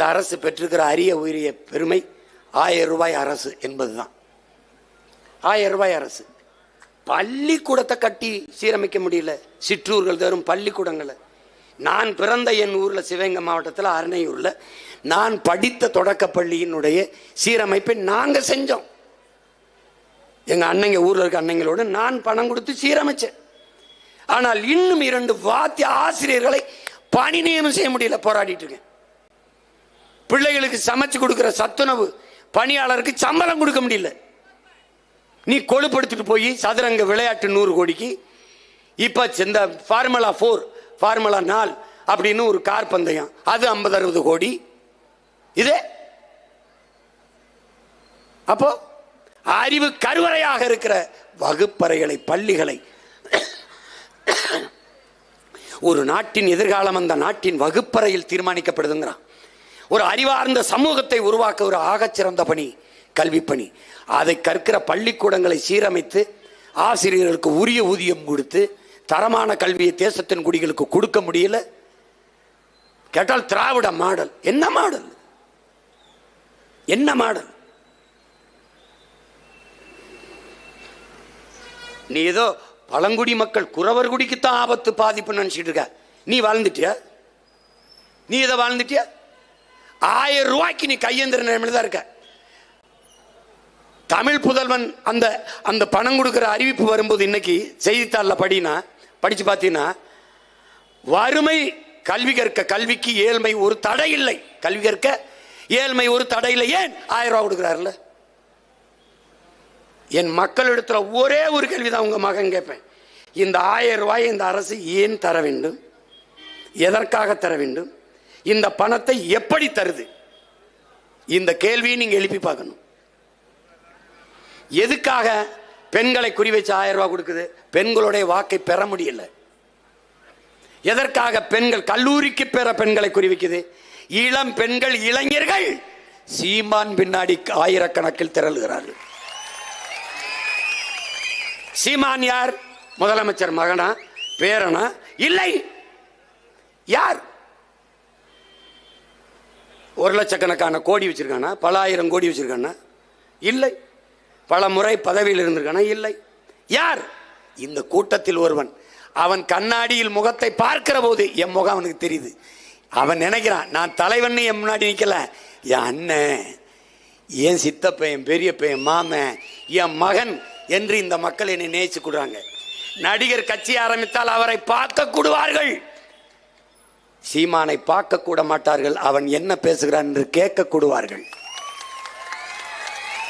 இந்த அரசு பெற்றிருக்கிற அரிய உயரிய பெருமை ஆயிரம் ரூபாய் அரசு என்பதுதான். ஆயிரம் ரூபாய் அரசு. பள்ளிக்கூடத்தை கட்டி சீரமைக்க முடியல. சிற்றூர்கள் தரும் பள்ளிக்கூடங்களை. நான் பிறந்த என் ஊரில் சிவகங்கை மாவட்டத்தில் அரணையூரில் நான் படித்த தொடக்கப் பள்ளியினுடைய சீரமைப்பை நாங்கள் செஞ்சோம். எங்கள் அன்னைங்க ஊரில் இருக்க அன்னைங்களோடு நான் பணம் கொடுத்து சீரமைச்சேன். ஆனால் இன்னும் இரண்டு வாத்திய ஆசிரியர்களை பணி நியமனம் செய்ய முடியல போராடிட்டு இருக்கேன். பிள்ளைகளுக்கு சமைச்சு கொடுக்குற சத்துணவு பணியாளருக்கு சம்பளம் கொடுக்க முடியல. நீ கொழுப்படுத்திட்டு போய் சதுரங்க விளையாட்டு நூறு கோடிக்கு இப்போ இந்த ஃபார்முலா ஃபோர் ஃபார்முலா நாலு அப்படின்னு ஒரு கார் பந்தயம் அது ஐம்பது அறுபது கோடி. இது? அப்போ அறிவு கருவறையாக இருக்கிற வகுப்பறைகளை பள்ளிகளை ஒரு நாட்டின் எதிர்காலம் அந்த நாட்டின் வகுப்பறையில் தீர்மானிக்கப்படுதுங்கிறான். ஒரு அறிவார்ந்த சமூகத்தை உருவாக்க ஒரு ஆகச்சிறந்த பணி கல்வி பணி. அதை கற்கிற பள்ளிக்கூடங்களை சீரமைத்து ஆசிரியர்களுக்கு உரிய ஊதியம் கொடுத்து தரமான கல்வியை தேசத்தின் குடிகளுக்கு கொடுக்க முடியல. கேட்டால் திராவிட மாடல். என்ன மாடல்? என்ன மாடல்? நீ ஏதோ பழங்குடி மக்கள் குறவர் குடிக்குத்தான் ஆபத்து பாதிப்பு நினைச்சிட்டு இருக்க. நீ வாழ்ந்துட்டியா? நீ இதை வாழ்ந்துட்டியா? ஆயிரம் ரூபாய்க்கு நீ கையெந்திர நிலைமையில் தான் இருக்க. தமிழ் புதல்வன் அந்த அந்த பணம் கொடுக்குற அறிவிப்பு வரும்போது இன்னைக்கு செய்தித்தாளில் படினா படித்து பார்த்தீங்கன்னா வறுமை கல்வி கற்க கல்விக்கு ஏழ்மை ஒரு தடை இல்லை. கல்வி கற்க ஏழ்மை ஒரு தடை இல்லை. ஏன்? ஆயிரம் ரூபா கொடுக்குறாருல்ல. என் மக்களிடத்துல ஒரே ஒரு கேள்வி தான் உங்கள் மகன் கேட்பேன். இந்த ஆயிரம் ரூபாய் இந்த அரசு ஏன் தர வேண்டும்? எதற்காக தர வேண்டும்? இந்த பணத்தை எப்படி தருது? இந்த கேள்வியை நீங்க எழுப்பி பார்க்கணும். எதுக்காக பெண்களை குறி வச்சு ஆயிரம் ரூபாய் கொடுக்குது? பெண்களுடைய வாக்கை பெற முடியல. எதற்காக பெண்கள் கல்லூரிக்கு பெற பெண்களை குறிவிக்குது இளம் பெண்கள் இளைஞர்கள் சீமான் பின்னாடி ஆயிரக்கணக்கில் திரளுகிறார்கள். சீமான் யார்? முதலமைச்சர் மகனா? பேரனா? இல்லை. யார்? ஒரு லட்சக்கணக்கான கோடி வச்சுருக்கானா? பல ஆயிரம் கோடி வச்சுருக்கானா? இல்லை. பல முறை பதவியில் இருந்திருக்கானா? இல்லை. யார்? இந்த கூட்டத்தில் ஒருவன். அவன் கண்ணாடியில் முகத்தை பார்க்கிற போது என் முகம் அவனுக்கு தெரியுது. அவன் நினைக்கிறான் நான் தலைவன் என் முன்னாடி நிற்கல என் அண்ணன் என் சித்தப்பன் என் பெரியப்பன் என் மாமன் என் மகன் என்று இந்த மக்கள் என்னை நேசிச்சு கொடுறாங்க நடிகர் கட்சி ஆரம்பித்தால் அவரை பார்க்க கூடுவார்கள். சீமானை பார்க்க கூட மாட்டார்கள் அவன் என்ன பேசுகிறான் என்று கேட்க கூடுவார்கள்